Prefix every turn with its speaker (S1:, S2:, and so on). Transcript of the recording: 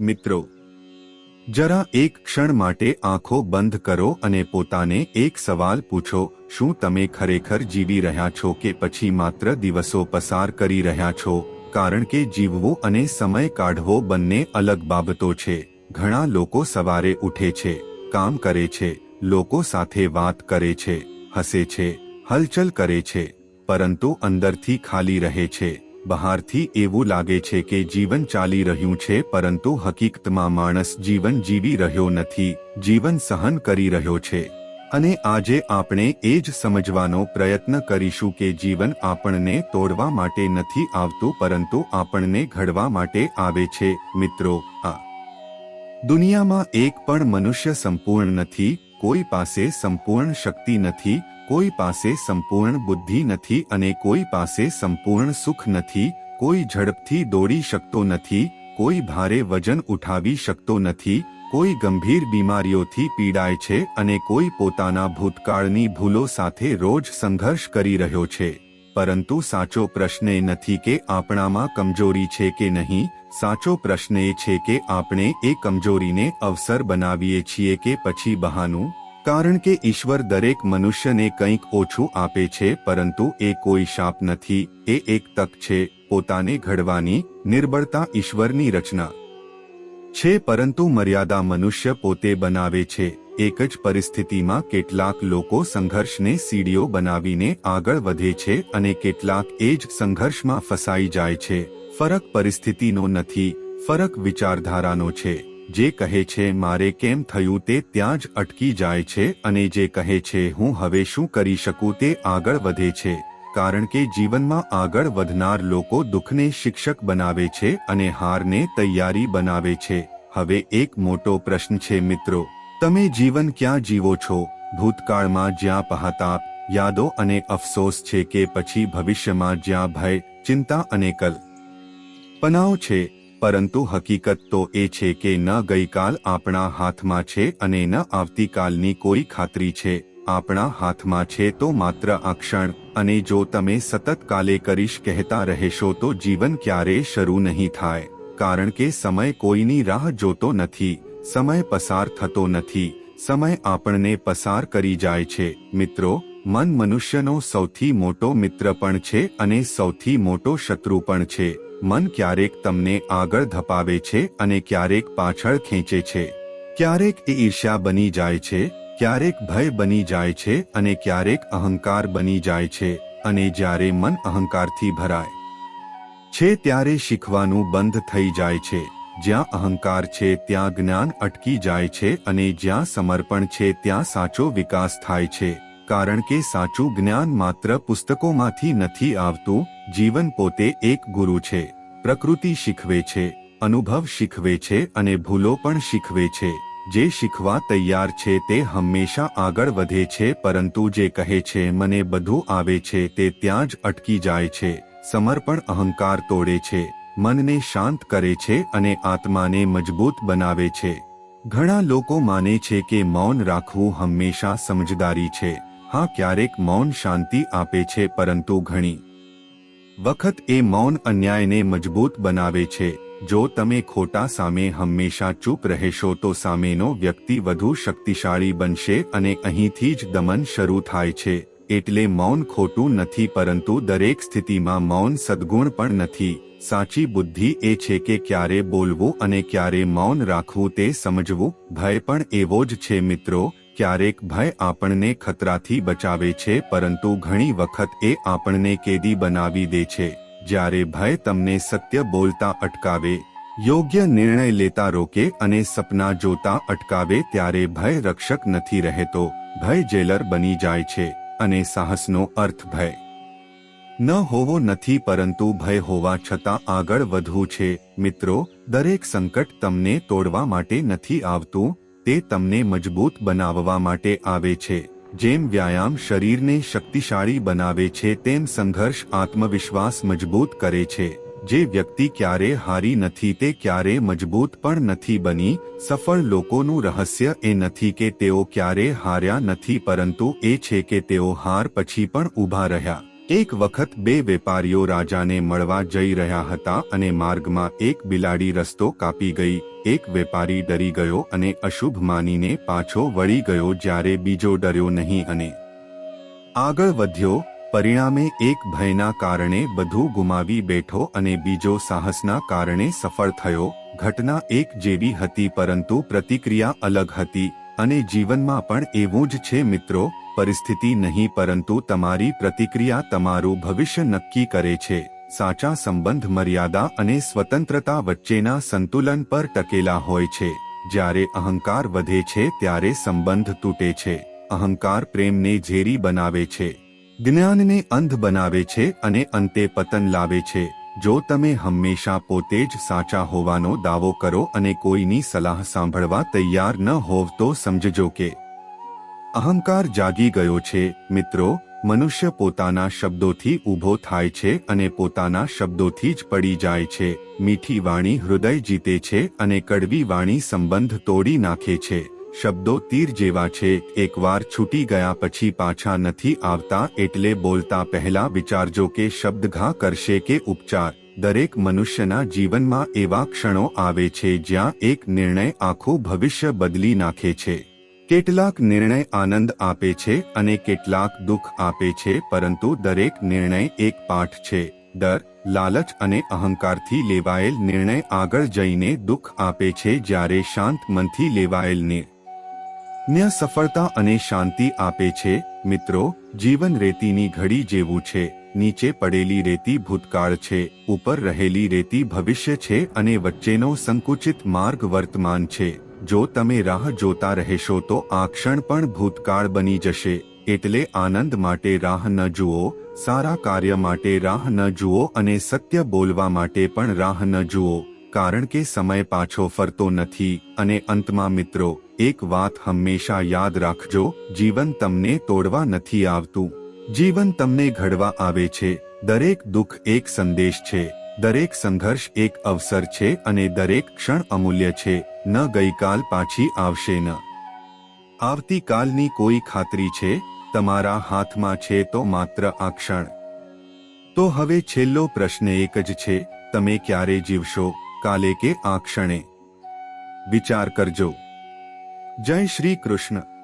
S1: મિત્રો, જરા એક ક્ષણ માટે આંખો બંધ કરો અને પોતાને એક સવાલ પૂછો, શું તમે ખરેખર જીવી રહ્યા છો કે પછી માત્ર દિવસો પસાર કરી રહ્યા છો? કારણ કે જીવવું અને સમય કાઢવો બંને અલગ બાબતો છે. ઘણા લોકો સવારે ઉઠે છે, કામ કરે છે, લોકો સાથે વાત કરે છે, હસે છે, હલચલ કરે છે, પરંતુ અંદરથી ખાલી રહે છે. બહારથી એવું લાગે છે કે જીવન ચાલી રહ્યું છે, પરંતુ હકીકતમાં માણસ જીવન જીવી રહ્યો નથી, જીવન સહન કરી રહ્યો છે. અને આજે આપણે એ જ સમજવાનો પ્રયત્ન કરીશું કે જીવન આપણને તોડવા માટે નથી આવતું, પરંતુ આપણને ઘડવા માટે આવે છે. મિત્રો, આ દુનિયામાં એક પણ મનુષ્ય સંપૂર્ણ નથી કોઈ પાસે સંપૂર્ણ શક્તિ નથી, કોઈ પાસે સંપૂર્ણ બુદ્ધિ નથી અને કોઈ પાસે સંપૂર્ણ સુખ નથી, કોઈ ઝડપથી દોડી શકતો નથી, કોઈ ભારે વજન ઉઠાવી શકતો નથી, કોઈ ગંભીર બીમારીઓથી પીડાય છે અને કોઈ પોતાના ભૂતકાળની ભૂલો સાથે રોજ સંઘર્ષ કરી રહ્યો છે. પરંતુ સાચો પ્રશ્ન એ નથી કે આપણામાં કમજોરી છે કે નહીં. સાચો પ્રશ્ન એ છે કે આપણે એ કમજોરીને અવસર બનાવીએ છીએ કે પછી બહાનું. કારણ કે ઈશ્વર દરેક મનુષ્યને કંઈક ઓછું આપે છે, પરંતુ એ કોઈ શાપ નથી. એ એક તક છે, પોતાને ઘડવાની નિર્બળતા ઈશ્વરની રચના. છે, પરંતુ મર્યાદા મનુષ્ય પોતે બનાવે છે. એક જ પરિસ્થિતિમાં કેટલાક લોકો સંઘર્ષને સીડીઓ બનાવીને આગળ વધે છે અને કેટલાક એ જ સંઘર્ષમાં ફસાઈ જાય છે. ફરક પરિસ્થિતિનો નથી, ફરક વિચારધારાનો છે. જે કહે છે, મારે કેમ થયું તે ત્યાં જ અટકી જાય છે અને જે કહે છે, હું હવે શું કરી શકું તે આગળ વધે છે. કારણ કે જીવનમાં આગળ વધનાર લોકો દુઃખને શિક્ષક બનાવે છે અને હારને તૈયારી બનાવે છે. હવે એક મોટો પ્રશ્ન છે, મિત્રો. તમે જીવન ક્યાં જીવો છો? ભૂતકાળમાં જ્યાં પહાતા યાદો અને અફસોસ છે કે પછી ભવિષ્યમાં જ્યાં ભય, ચિંતા અને કલ. પનાવ છે, પરંતુ હકીકત તો એ છે કે ન ગઈકાલ આપણા હાથમાં છે અને ન આવતીકાલની કોઈ ખાતરી છે. આપણા હાથમાં છે તો માત્ર આ ક્ષણ, અને જો તમે સતત કાલે કરીશ કહેતા રહેશો તો જીવન ક્યારેય શરૂ નહીં થાય, કારણ કે સમય કોઈની રાહ જોતો નથી. સમય પસાર થતો નથી. સમય આપણને પસાર કરી જાય છે. મિત્રો, મન મનુષ્યનો સૌથી મોટો મિત્ર પણ છે અને સૌથી મોટો શત્રુ પણ છે. મન ક્યારેક તમને આગળ ધપાવે છે અને ક્યારેક પાછળ ખેંચે છે. ક્યારેક એ ઈર્ષ્યા બની જાય છે, ક્યારેક ભય બની જાય છે અને ક્યારેક અહંકાર બની જાય છે અને જ્યારે મન અહંકારથી ભરાય છે ત્યારે શીખવાનું બંધ થઈ જાય છે. જ્યાં અહંકાર છે ત્યાં જ્ઞાન અટકી જાય છે અને જ્યાં સમર્પણ છે ત્યાં સાચો વિકાસ થાય છે. કારણ કે સાચું જ્ઞાન માત્ર પુસ્તકોમાંથી નથી આવતું, જીવન પોતે એક ગુરુ છે. પ્રકૃતિ શીખવે છે, અનુભવ શીખવે છે અને ભૂલો પણ શીખવે છે. જે શીખવા તૈયાર છે તે હંમેશા આગળ વધે છે પરંતુ જે કહે છે મને બધું આવે છે તે ત્યાં જ અટકી જાય છે. સમર્પણ અહંકાર તોડે છે. મનને શાંત કરે છે અને આત્માને મજબૂત બનાવે છે. ઘણા લોકો માને છે કે મૌન રાખવું હંમેશા સમજદારી છે. હા, ક્યારેક મૌન શાંતિ આપે છે, પરંતુ ઘણી વખત એ મૌન અન્યાયને મજબૂત બનાવે છે. જો તમે ખોટા સામે હંમેશા ચૂપ રહેશો, તો સામેનો વ્યક્તિ વધુ શક્તિશાળી બનશે અને અહીંથી જ દમન શરૂ થાય છે. એટલે મૌન ખોટું નથી, પરંતુ દરેક સ્થિતિમાં મૌન સદગુણ પણ નથી. સાચી બુદ્ધિ એ છે કે ક્યારે બોલવું અને ક્યારે મૌન રાખવું તે સમજવું, ભય પણ એવો જ છે મિત્રો, ક્યારેક ભય આપણને ખતરાથી બચાવે છે પરંતુ ઘણી વખત એ આપણને કેદી બનાવી દે છે. જ્યારે ભય તમને સત્ય બોલતા અટકાવે, યોગ્ય નિર્ણય લેતા રોકે અને સપના જોતા અટકાવે ત્યારે ભય રક્ષક નથી રહેતો, ભય જેલર બની જાય છે, અને સાહસનો અર્થ ભય. ન હોવો નથી પરંતુ ભય હોવા છતાં આગળ વધવું છે. મિત્રો, દરેક સંકટ તમને તોડવા માટે નથી આવતું, તે તમને મજબૂત બનાવવા માટે આવે છે. જેમ વ્યાયામ શરીરને શક્તિશાળી બનાવે છે, તેમ સંઘર્ષ આત્મવિશ્વાસ મજબૂત કરે છે. જે વ્યક્તિ ક્યારે હારી નથી, તે ક્યારે મજબૂત પણ નથી બની. સફળ લોકોનું રહસ્ય એ નથી કે તેઓ ક્યારે હાર્યા નથી, પરંતુ એ છે કે તેઓ હાર પછી પણ ઊભા રહ્યા. એક વખત બે વેપારીઓ રાજાને મળવા જઈ રહ્યા હતા અને માર્ગમાં એક બિલાડી રસ્તો કાપી ગઈ. એક વેપારી ડરી ગયો અને અશુભ માનીને પાછો વળી ગયો જ્યારે બીજો ડર્યો નહીં અને આગળ વધ્યો. પરિણામે એક ભયના કારણે બધું ગુમાવી બેઠો અને બીજો સાહસના કારણે સફળ થયો. ઘટના એક જેવી હતી પરંતુ પ્રતિક્રિયા અલગ હતી અને જીવનમાં પણ એવું જ છે મિત્રો. પરિસ્થિતિ નહીં પરંતુ તમારી પ્રતિક્રિયા તમારું ભવિષ્ય નક્કી કરે છે. સાચા સંબંધ મર્યાદા અને સ્વતંત્રતા વચ્ચેના સંતુલન પર ટકેલા હોય છે. જ્યારે અહંકાર વધે છે ત્યારે સંબંધ તૂટે છે. અહંકાર પ્રેમને ઝેરી બનાવે છે. જ્ઞાનને અંધ બનાવે છે અને અંતે પતન લાવે છે. જો તમે હંમેશા પોતે જ સાચા હોવાનો દાવો કરો અને કોઈની સલાહ સાંભળવા તૈયાર ન હોવ તો સમજજો કે અહંકાર જાગી ગયો છે. મિત્રો, મનુષ્ય પોતાના શબ્દોથી ઊભો થાય છે અને પોતાના શબ્દોથી જ પડી જાય છે. મીઠી વાણી હૃદય જીતે છે અને કડવી વાણી સંબંધ તોડી નાખે છે. શબ્દો તીર જેવા છે. એકવાર છૂટી ગયા પછી પાછા નથી આવતા એટલે બોલતા પહેલા વિચારજો કે શબ્દ ઘા કરશે કે ઉપચાર. દરેક મનુષ્યના જીવનમાં એવા ક્ષણો આવે છે જ્યાં એક નિર્ણય આખું ભવિષ્ય બદલી નાખે છે. કેટલાક નિર્ણય આનંદ આપે છે અને કેટલાક દુઃખ આપે છે, પરંતુ દરેક નિર્ણય એક પાઠ છે. ડર, લાલચ અને અહંકારથી લેવાયેલ નિર્ણય આગળ જઈને દુઃખ આપે છે જ્યારે શાંત મનથી લેવાયેલ નિર્ણય. સફળતા અને શાંતિ આપે છે. મિત્રો, જીવન રેતીની ઘડી જેવું છે. નીચે પડેલી રેતી ભૂતકાળ છે. ઉપર રહેલી રેતી ભવિષ્ય છે અને વચ્ચેનો સંકુચિત માર્ગ વર્તમાન છે. જો તમે રાહ જોતા રહેશો તો આ ક્ષણ પણ ભૂતકાળ બની જશે, એટલે આનંદ માટે રાહ ન જુઓ, સારા કાર્ય માટે રાહ ન જુઓ અને સત્ય બોલવા માટે પણ રાહ ન જુઓ, કારણ કે સમય પાછો ફરતો નથી. અને અંતમાં મિત્રો, એક વાત હંમેશા યાદ રાખજો, જીવન તમને તોડવા નથી આવતું. જીવન તમને ઘડવા આવે છે. દરેક દુઃખ એક સંદેશ છે. દરેક સંઘર્ષ એક અવસર છે અને દરેક ક્ષણ અમૂલ્ય છે, ન ગઈકાલ પાછી આવશે ન. આવતીકાલની કોઈ ખાતરી છે, તમારા હાથમાં છે તો માત્ર આ ક્ષણ. તો હવે છેલ્લો પ્રશ્ન એક જ છે, તમે ક્યારે જીવશો, કાલે કે આ ક્ષણે? વિચાર કરજો. જય શ્રી કૃષ્ણ.